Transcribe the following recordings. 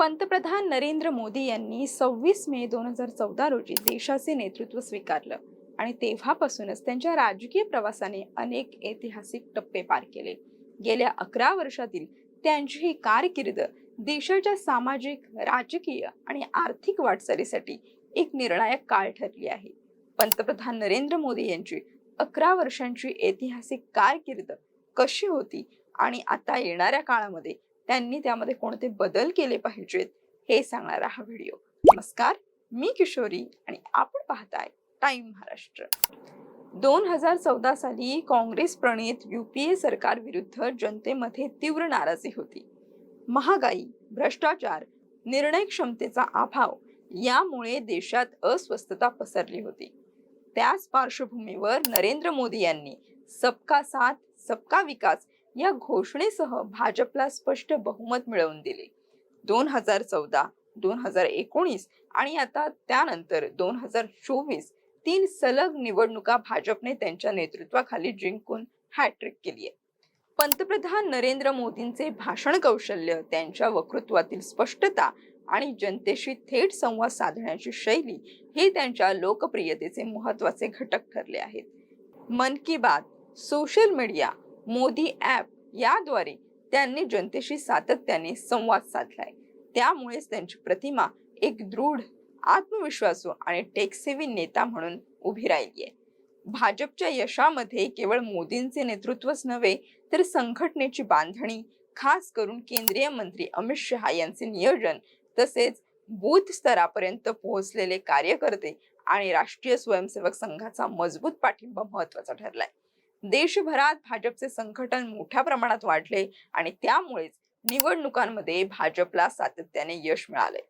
पंतप्रधान नरेंद्र मोदी यांनी सव्वीस मे दोन हजार चौदा रोजी देशाचे नेतृत्व स्वीकारलं आणि तेव्हापासूनच त्यांच्या राजकीय प्रवासाने अनेक ऐतिहासिक टप्पे पार केले. गेल्या अकरा वर्षातील त्यांची ही कारकीर्द देशाच्या सामाजिक राजकीय आणि आर्थिक वाटचालीसाठी एक निर्णायक काळ ठरली आहे. पंतप्रधान नरेंद्र मोदी यांची अकरा वर्षांची ऐतिहासिक कारकीर्द कशी होती आणि आता येणाऱ्या काळामध्ये त्यांनी त्यामध्ये कोणते बदल केले पाहिजेत हे सांगणारा हा व्हिडिओ. नमस्कार मी किशोरी आणि आपण पाहताय टाइम महाराष्ट्र. दोन हजार चौदा साली काँग्रेस प्रणित युपीए सरकार विरुद्ध जनतेमध्ये तीव्र नाराजी होती. महागाई भ्रष्टाचार निर्णय क्षमतेचा अभाव यामुळे देशात अस्वस्थता पसरली होती. त्याच पार्श्वभूमीवर नरेंद्र मोदी यांनी सबका साथ सबका विकास या घोषणेसह भाजपला स्पष्ट बहुमत मिळवून दिले. दोन हजार चौदा दोन हजार एकोणीस आणि आता त्यानंतर दोन हजार चोवीस तीन सलग निवडणुका भाजपने त्यांच्या नेतृत्वाखाली जिंकून हॅट्रिक केली आहे. पंतप्रधान नरेंद्र मोदींचे भाषण कौशल्य त्यांच्या वक्तृत्वातील स्पष्टता आणि जनतेशी थेट संवाद साधण्याची शैली हे त्यांच्या लोकप्रियतेचे महत्त्वाचे घटक ठरले आहेत. मन की बात सोशल मीडिया मोदी ॲप याद्वारे त्यांनी जनतेशी सातत्याने संवाद साधलाय. त्यामुळेच त्यांची प्रतिमा एक दृढ आत्मविश्वासू आणि टेकसेवी नेता म्हणून उभी राहिली आहे भाजपच्या यशामध्ये केवळ मोदींचे नेतृत्वच नव्हे तर संघटनेची बांधणी खास करून केंद्रीय मंत्री अमित शहा यांचे नियोजन तसेच बूथ स्तरापर्यंत पोहोचलेले कार्यकर्ते आणि राष्ट्रीय स्वयंसेवक संघाचा मजबूत पाठिंबा महत्त्वाचा ठरलाय. देशभरात भाजपचे संघटन मोठ्या प्रमाणात वाढले आणि त्यामुळेच निवडणुकांमध्ये भाजपला सातत्याने यश मिळाले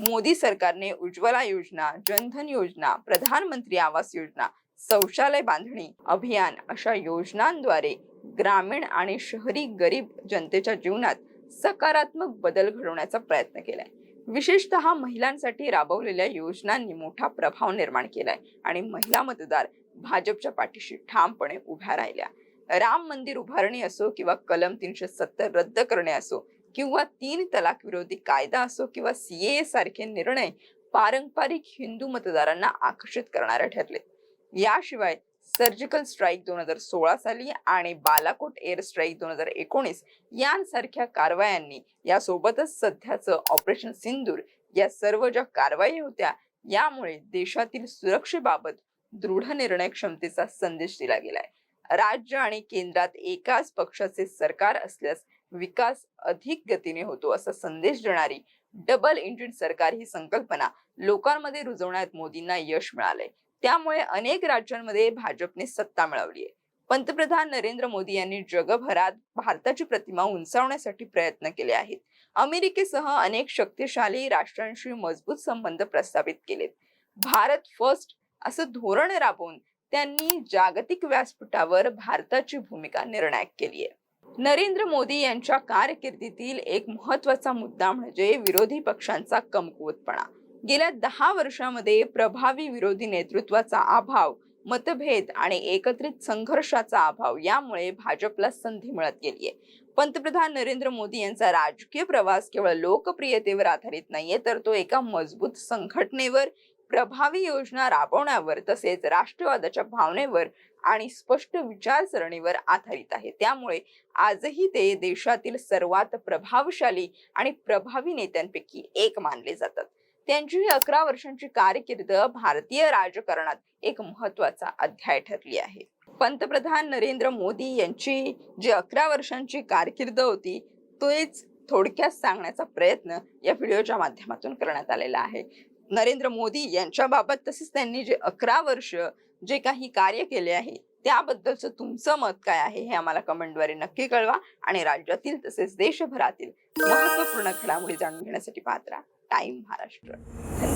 मोदी सरकारने उज्ज्वला योजना जनधन योजना प्रधानमंत्री आवास योजना शौचालय बांधणी अभियान अशा योजनांद्वारे ग्रामीण आणि शहरी गरीब जनतेच्या जीवनात सकारात्मक बदल घडवण्याचा प्रयत्न केलाय. विशेषतः महिलांसाठी राबवलेल्या योजनांनी मोठा प्रभाव निर्माण केलाय आणि महिला मतदार भाजपच्या पाठीशी ठामपणे उभ्या राहिल्या. राम मंदिर उभारणी असो किंवा कलम तीनशे सत्तर रद्द करणे असो किंवा तीन तलाक विरोधी कायदा असो किंवा सीए सारखे निर्णय पारंपरिक हिंदू मतदारांना आकर्षित करणारे ठरले. याशिवाय सर्जिकल स्ट्राईक दोन हजार सोळा साली आणि बालाकोट एअर स्ट्राईक दोन हजार एकोणीस यांसारख्या कारवायांनी यासोबतच सध्याचं ऑपरेशन सिंदूर या सर्व ज्या कारवाई होत्या यामुळे देशातील सुरक्षेबाबत दृढ निर्णय क्षमतेचा संदेश दिला गेलाय. राज्य आणि केंद्रात एकाच पक्षाचे सरकार असल्यास विकास अधिक गतीने होतो असा संदेश देणारी डबल इंजिन सरकार ही संकल्पना लोकांमध्ये रुजवण्यात मोदींना यश मिळालंय. त्यामुळे अनेक राज्यांमध्ये भाजपने सत्ता मिळवली आहे. पंतप्रधान नरेंद्र मोदी यांनी जगभरात भारताची प्रतिमा उंचावण्यासाठी प्रयत्न केले आहेत. अमेरिकेसह अनेक शक्तिशाली राष्ट्रांशी मजबूत संबंध प्रस्थापित केलेत. भारत फर्स्ट असं धोरण राबवून त्यांनी जागतिक व्यासपीठावर भारताची भूमिका निर्णायक केली आहे. नरेंद्र मोदी यांच्या कारकिर्दीतील एक महत्त्वाचा मुद्दा म्हणजे विरोधी पक्षांचा कमकुवतपणा. गेल्या दहा वर्षामध्ये प्रभावी विरोधी नेतृत्वाचा अभाव मतभेद आणि एकत्रित संघर्षाचा अभाव यामुळे भाजपला संधी मिळत गेलीये. पंतप्रधान नरेंद्र मोदी यांचा राजकीय प्रवास केवळ लोकप्रियतेवर आधारित नाहीये तर तो एका मजबूत संघटनेवर प्रभावी योजना राबवण्यावर तसेच राष्ट्रवादाच्या भावनेवर आणि स्पष्ट विचारसरणीवर आधारित आहे. त्यामुळे आजही ते देशातील सर्वात प्रभावशाली आणि प्रभावी नेत्यांपैकी एक मानले जातात. त्यांची ही अकरा वर्षांची कारकीर्द भारतीय राजकारणात एक महत्त्वाचा अध्याय ठरली आहे. पंतप्रधान नरेंद्र मोदी यांची जी अकरा वर्षांची कारकीर्द होती तोच थोडक्यात सांगण्याचा प्रयत्न या व्हिडिओच्या माध्यमातून करण्यात आलेला आहे. नरेंद्र मोदी यांच्या बाबत तसेच त्यांनी जे अकरा वर्ष जे काही कार्य केले आहे त्याबद्दलचं तुमचं मत काय आहे हे आम्हाला कमेंटद्वारे नक्की कळवा आणि राज्यातील तसेच देशभरातील महत्त्वपूर्ण घडामोडी जाणून घेण्यासाठी पाहत राहा. टाइम महाराष्ट्र. धन्यवाद.